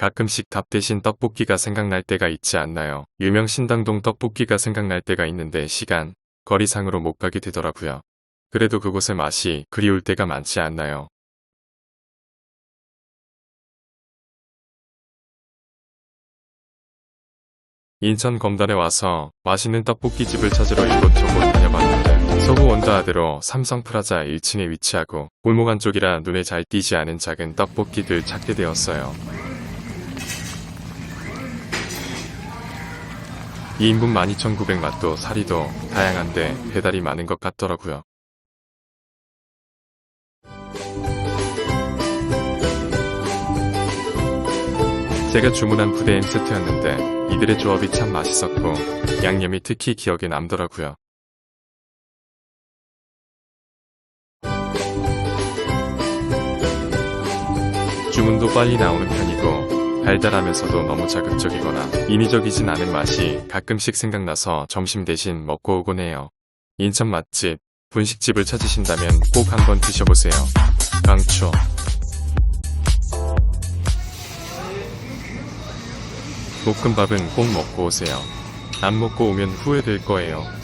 가끔씩 답 대신 떡볶이가 생각날 때가 있지 않나요? 유명 신당동 떡볶이가 생각날 때가 있는데 시간, 거리상으로 못 가게 되더라고요. 그래도 그곳의 맛이 그리울 때가 많지 않나요? 인천 검단에 와서 맛있는 떡볶이집을 찾으러 이곳저곳 다녀봤는데 서구 원다하대로 삼성프라자 1층에 위치하고 골목 안쪽이라 눈에 잘 띄지 않은 작은 떡볶이들 찾게 되었어요. 2인분 12,900 맛도 사리도 다양한데 배달이 많은 것 같더라고요. 제가 주문한 부대임 세트였는데 이들의 조합이 참 맛있었고 양념이 특히 기억에 남더라고요. 주문도 빨리 나오는 편이고 달달하면서도 너무 자극적이거나 인위적이진 않은 맛이 가끔씩 생각나서 점심 대신 먹고 오곤 해요. 인천 맛집, 분식집을 찾으신다면 꼭 한번 드셔보세요. 강추. 볶음밥은 꼭 먹고 오세요. 안 먹고 오면 후회될 거예요.